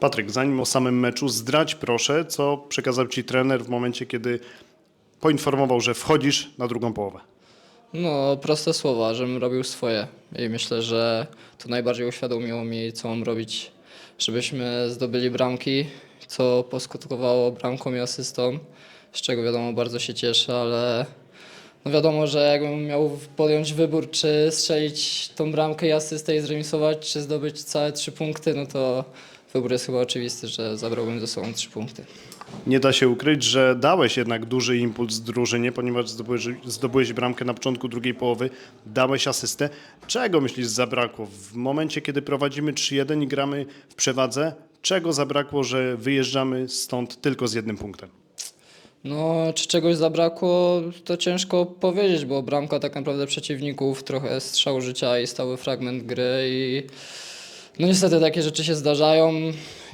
Patryk, zanim o samym meczu, zdradź proszę, co przekazał ci trener w momencie, kiedy poinformował, że wchodzisz na drugą połowę. No, proste słowa, żebym robił swoje. I myślę, że to najbardziej uświadomiło mi, co mam robić, żebyśmy zdobyli bramki, co poskutkowało bramką i asystą, z czego wiadomo bardzo się cieszę, ale no wiadomo, że jakbym miał podjąć wybór, czy strzelić tą bramkę i asystę i zremisować, czy zdobyć całe trzy punkty, no to wybór jest chyba oczywisty, że zabrałbym ze sobą trzy punkty. Nie da się ukryć, że dałeś jednak duży impuls drużynie, ponieważ zdobyłeś, zdobyłeś bramkę na początku drugiej połowy, dałeś asystę. Czego myślisz zabrakło w momencie, kiedy prowadzimy 3-1 i gramy w przewadze? Czego zabrakło, że wyjeżdżamy stąd tylko z jednym punktem? No, czy czegoś zabrakło, to ciężko powiedzieć, bo bramka tak naprawdę przeciwników, trochę strzał życia i stały fragment gry i no niestety takie rzeczy się zdarzają.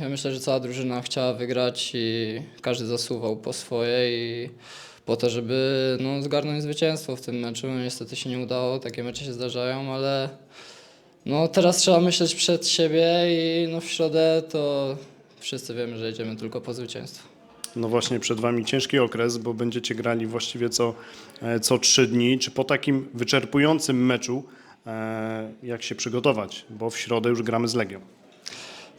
Ja myślę, że cała drużyna chciała wygrać i każdy zasuwał po swoje i po to, żeby no, zgarnąć zwycięstwo w tym meczu. Niestety się nie udało, takie mecze się zdarzają, ale no, teraz trzeba myśleć przed siebie i no, w środę to wszyscy wiemy, że jedziemy tylko po zwycięstwo. No właśnie przed Wami ciężki okres, bo będziecie grali właściwie co, e, co trzy dni. Czy po takim wyczerpującym meczu, e, jak się przygotować? Bo w środę już gramy z Legią.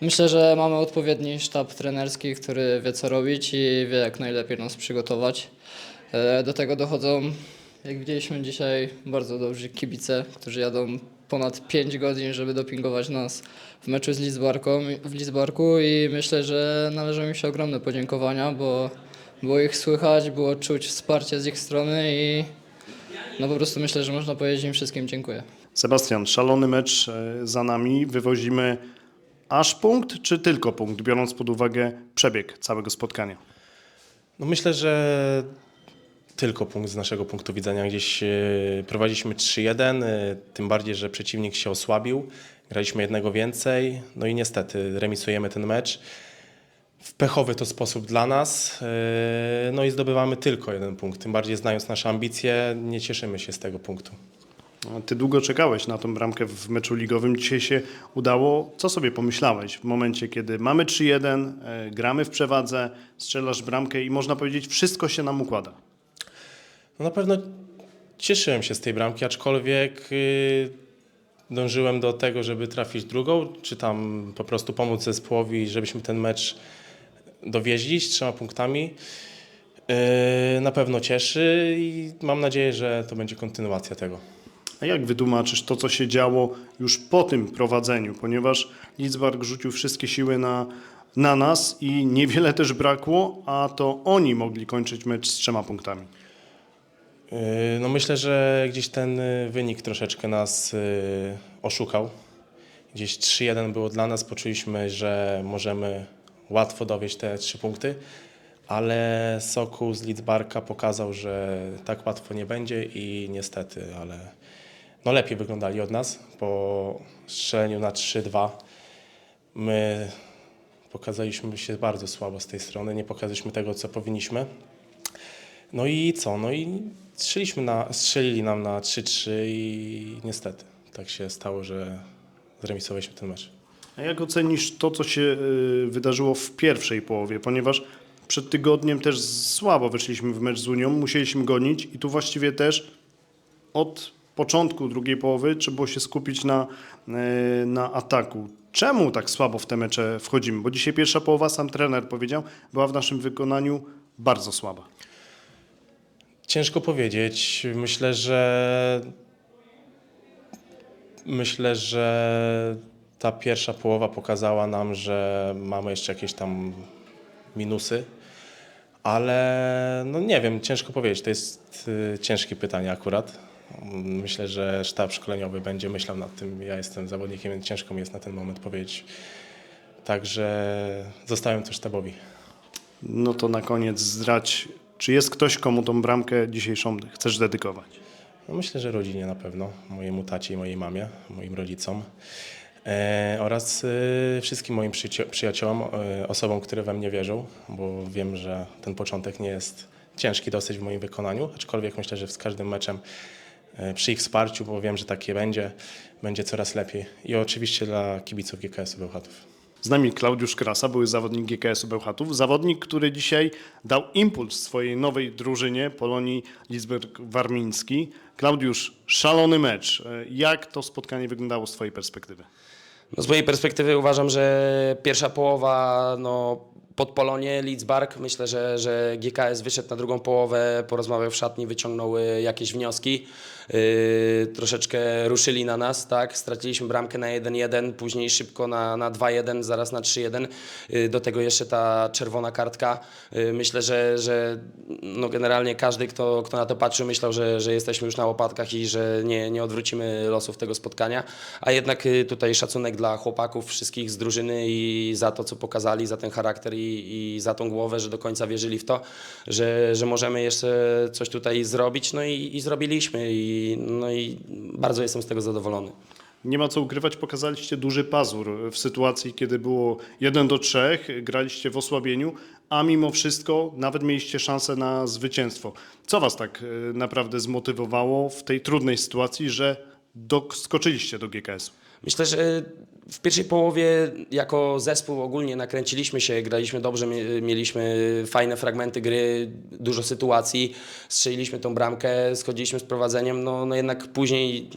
Myślę, że mamy odpowiedni sztab trenerski, który wie co robić i wie jak najlepiej nas przygotować. E, Do tego dochodzą, jak widzieliśmy dzisiaj, bardzo dobrzy kibice, którzy jadą ponad 5 godzin, żeby dopingować nas w meczu z Lidzbarką, w Lidzbarku i myślę, że należą im się ogromne podziękowania, bo było ich słychać, było czuć wsparcie z ich strony i no po prostu myślę, że można powiedzieć im wszystkim dziękuję. Sebastian, szalony mecz e, za nami. Wywozimy aż punkt, czy tylko punkt, biorąc pod uwagę przebieg całego spotkania? No myślę, że tylko punkt z naszego punktu widzenia. Gdzieś e, prowadziliśmy 3-1, e, tym bardziej, że przeciwnik się osłabił. Graliśmy jednego więcej, no i niestety remisujemy ten mecz. W pechowy to sposób dla nas, e, no i zdobywamy tylko jeden punkt. Tym bardziej znając nasze ambicje, nie cieszymy się z tego punktu. Ty długo czekałeś na tą bramkę w meczu ligowym. Dzisiaj się udało. Co sobie pomyślałeś w momencie, kiedy mamy 3-1, e, gramy w przewadze, strzelasz bramkę i można powiedzieć, wszystko się nam układa? No na pewno cieszyłem się z tej bramki, aczkolwiek y, dążyłem do tego, żeby trafić drugą, czy tam po prostu pomóc zespołowi, żebyśmy ten mecz dowieźli z trzema punktami. Y, na pewno cieszy i mam nadzieję, że to będzie kontynuacja tego. A jak wytłumaczysz to, co się działo już po tym prowadzeniu? Ponieważ Lidzbark rzucił wszystkie siły na, na nas i niewiele też brakło, a to oni mogli kończyć mecz z trzema punktami. Yy, No myślę, że gdzieś ten y, wynik troszeczkę nas y, oszukał. Gdzieś 3-1 było dla nas, poczuliśmy, że możemy łatwo dowieść te trzy punkty, ale Sokół z Lidzbarka pokazał, że tak łatwo nie będzie i niestety, ale no lepiej wyglądali od nas po strzeleniu na 3-2. My pokazaliśmy się bardzo słabo z tej strony, nie pokazaliśmy tego, co powinniśmy. No i co? No i strzeliśmy na, strzelili nam na 3-3 i niestety tak się stało, że zremisowaliśmy ten mecz. A jak ocenisz to, co się y, wydarzyło w pierwszej połowie? Ponieważ przed tygodniem też słabo wyszliśmy w mecz z Unią, musieliśmy gonić i tu właściwie też od początku drugiej połowy trzeba było się skupić na, y, na ataku. Czemu tak słabo w te mecze wchodzimy? Bo dzisiaj pierwsza połowa, sam trener powiedział, była w naszym wykonaniu bardzo słaba. Ciężko powiedzieć. Myślę, że myślę, że ta pierwsza połowa pokazała nam, że mamy jeszcze jakieś tam minusy, ale no nie wiem, ciężko powiedzieć. To jest y, ciężkie pytanie akurat. Myślę, że sztab szkoleniowy będzie myślał nad tym. Ja jestem zawodnikiem, więc ciężko mi jest na ten moment powiedzieć. Także zostawiam to sztabowi. No to na koniec zdradź, czy jest ktoś, komu tą bramkę dzisiejszą chcesz dedykować? No myślę, że rodzinie na pewno, mojemu tacie i mojej mamie, moim rodzicom e, oraz e, wszystkim moim przyjacio- przyjaciołom, e, osobom, które we mnie wierzą, bo wiem, że ten początek nie jest ciężki dosyć w moim wykonaniu, aczkolwiek myślę, że z każdym meczem e, przy ich wsparciu, bo wiem, że takie będzie, będzie coraz lepiej i oczywiście dla kibiców GKS-u Bełchatów. Z nami Klaudiusz Krasa, były zawodnik GKS-u Bełchatów. Zawodnik, który dzisiaj dał impuls swojej nowej drużynie Polonii Lidzberg-Warmiński. Klaudiusz, szalony mecz. Jak to spotkanie wyglądało z Twojej perspektywy? No z mojej perspektywy uważam, że pierwsza połowa no, pod Polonie, Lidzbark, myślę, że, że GKS wyszedł na drugą połowę, porozmawiał w szatni, wyciągnął y, jakieś wnioski. Yy, troszeczkę ruszyli na nas, tak? Straciliśmy bramkę na 1-1, później szybko na, na 2-1, zaraz na 3-1. Yy, do tego jeszcze ta czerwona kartka. Yy, myślę, że, że no generalnie każdy, kto, kto na to patrzył, myślał, że, że jesteśmy już na łopatkach i że nie, nie odwrócimy losów tego spotkania. A jednak y, tutaj szacunek dla chłopaków, wszystkich z drużyny i za to, co pokazali, za ten charakter i, i za tą głowę, że do końca wierzyli w to, że, że możemy jeszcze coś tutaj zrobić. No i, i zrobiliśmy i, no i bardzo jestem z tego zadowolony. Nie ma co ukrywać, pokazaliście duży pazur w sytuacji, kiedy było 1 do 3, graliście w osłabieniu, a mimo wszystko nawet mieliście szansę na zwycięstwo. Co Was tak e, naprawdę zmotywowało w tej trudnej sytuacji, że doskoczyliście do GKS-u? Myślę, że w pierwszej połowie jako zespół ogólnie nakręciliśmy się, graliśmy dobrze, mie- mieliśmy fajne fragmenty gry, dużo sytuacji, strzeliliśmy tą bramkę, schodziliśmy z prowadzeniem, no, no jednak później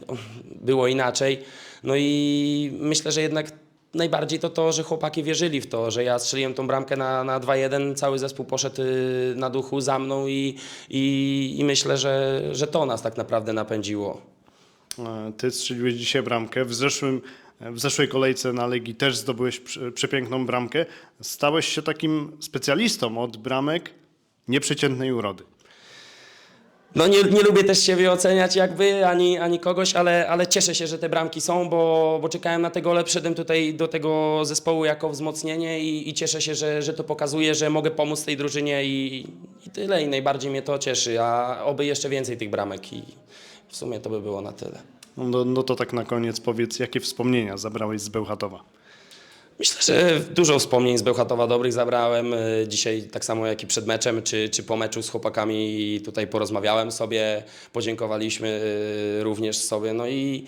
było inaczej. No i myślę, że jednak najbardziej to to, że chłopaki wierzyli w to, że ja strzeliłem tą bramkę na, na 2-1, cały zespół poszedł y, na duchu za mną i, i, i myślę, że, że to nas tak naprawdę napędziło. E, Ty strzeliłeś dzisiaj bramkę. W, zeszłym, w zeszłej kolejce na Legii też zdobyłeś prze- przepiękną bramkę. Stałeś się takim specjalistą od bramek nieprzeciętnej urody. No nie, nie lubię też siebie oceniać jakby, ani, ani kogoś, ale, ale cieszę się, że te bramki są, bo, bo czekałem na te gole, przyszedłem tutaj do tego zespołu jako wzmocnienie i, i cieszę się, że, że to pokazuje, że mogę pomóc tej drużynie i, i tyle i najbardziej mnie to cieszy, a oby jeszcze więcej tych bramek i w sumie to by było na tyle. No, no to tak na koniec powiedz, jakie wspomnienia zabrałeś z Bełchatowa? Myślę, że dużo wspomnień z Bełchatowa dobrych zabrałem. y, Dzisiaj tak samo jak i przed meczem, czy, czy po meczu z chłopakami tutaj porozmawiałem sobie, podziękowaliśmy y, również sobie. No i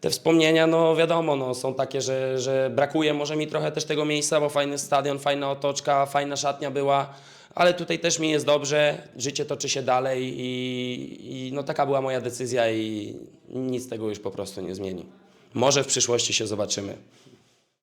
te wspomnienia, no wiadomo, no, są takie, że, że brakuje może mi trochę też tego miejsca, bo fajny stadion, fajna otoczka, fajna szatnia była. Ale tutaj też mi jest dobrze, życie toczy się dalej i, i no taka była moja decyzja i nic tego już po prostu nie zmieni. Może w przyszłości się zobaczymy.